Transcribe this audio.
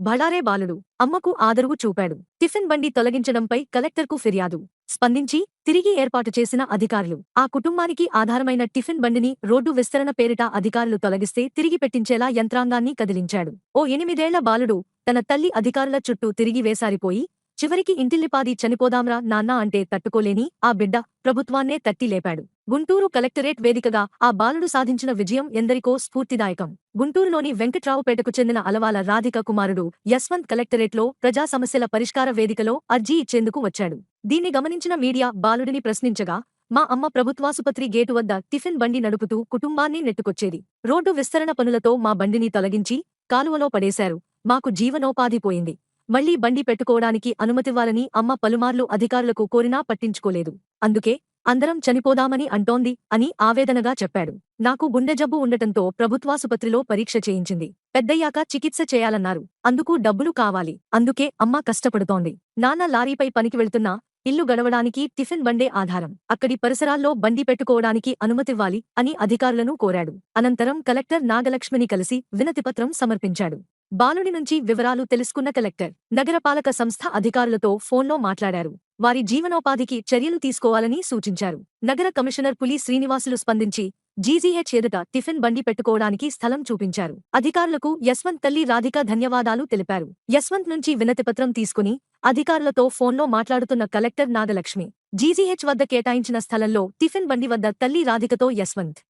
భడారే బాలుడు అమ్మకు ఆదరువు చూపాడు. టిఫిన్ బండి తొలగించడంపై కలెక్టర్కు ఫిర్యాదు. స్పందించి తిరిగి ఏర్పాటు చేసిన అధికారులు ఆ కుటుంబానికి ఆధారమైన టిఫిన్ బండిని రోడ్డు విస్తరణ పేరిట అధికారులు తొలగిస్తే తిరిగి పెట్టించేలా యంత్రాంగాన్ని కదిలించాడు. ఓ ఎనిమిదేళ్ళ బాలుడు తన తల్లి అధికారుల చుట్టూ తిరిగి వేసారిపోయి చివరికి ఇంటిల్లిపాది చనిపోదాంరా నాన్న అంటే తట్టుకోలేని ఆ బిడ్డ ప్రభుత్వాన్నే తట్టి లేపాడు. గుంటూరు కలెక్టరేట్ వేదికగా ఆ బాలుడు సాధించిన విజయం ఎందరికో స్ఫూర్తిదాయకం. గుంటూరులోని వెంకట్రావుపేటకు చెందిన అలవాల రాధిక కుమారుడు యశ్వంత్ కలెక్టరేట్లో ప్రజా సమస్యల పరిష్కార వేదికలో అర్జీ ఇచ్చేందుకు వచ్చాడు. దీన్ని గమనించిన మీడియా బాలుడిని ప్రశ్నించగా మా అమ్మ ప్రభుత్వాసుపత్రి గేటు వద్ద టిఫిన్ బండి నడుపుతూ కుటుంబాన్ని నెట్టుకొచ్చేది. రోడ్డు విస్తరణ పనులతో మా బండిని తొలగించి కాలువలో పడేశారు. మాకు జీవనోపాధి పోయింది. మళ్ళీ బండి పెట్టుకోవడానికి అనుమతివ్వాలని అమ్మ పలుమార్లు అధికారులకు కోరినా పట్టించుకోలేదు. అందుకే అందరం చనిపోదామని అంటోంది అని ఆవేదనగా చెప్పాడు. నాకు గుండె జబ్బు ఉండటంతో ప్రభుత్వాసుపత్రిలో పరీక్ష చేయించింది. పెద్దయ్యాక చికిత్స చేయాలన్నారు. అందుకు డబ్బులు కావాలి. అందుకే అమ్మ కష్టపడుతోంది. నాన్న లారీపై పనికి వెళ్తున్నా ఇల్లు గడవడానికి టిఫిన్ బండే ఆధారం. అక్కడి పరిసరాల్లో బండి పెట్టుకోవడానికి అనుమతివ్వాలి అని అధికారులను కోరాడు. అనంతరం కలెక్టర్ నాగలక్ష్మిని కలిసి వినతిపత్రం సమర్పించాడు. బాలుడి నుంచి వివరాలు తెలుసుకున్న కలెక్టర్ నగరపాలక సంస్థ అధికారులతో ఫోన్లో మాట్లాడారు. వారి జీవనోపాధికి చర్యలు తీసుకోవాలని సూచించారు. నగర కమిషనర్ పులి శ్రీనివాసులు స్పందించి జీజీహెచ్ ఎదుట టిఫిన్ బండి పెట్టుకోవడానికి స్థలం చూపించారు. అధికారులకు యశ్వంత్ తల్లి రాధిక ధన్యవాదాలు తెలిపారు. యశ్వంత్ నుంచి వినతిపత్రం తీసుకుని అధికారులతో ఫోన్లో మాట్లాడుతున్న కలెక్టర్ నాగలక్ష్మి జీజీహెచ్ వద్ద కేటాయించిన స్థలంలో టిఫిన్ బండి వద్ద తల్లి రాధికతో యశ్వంత్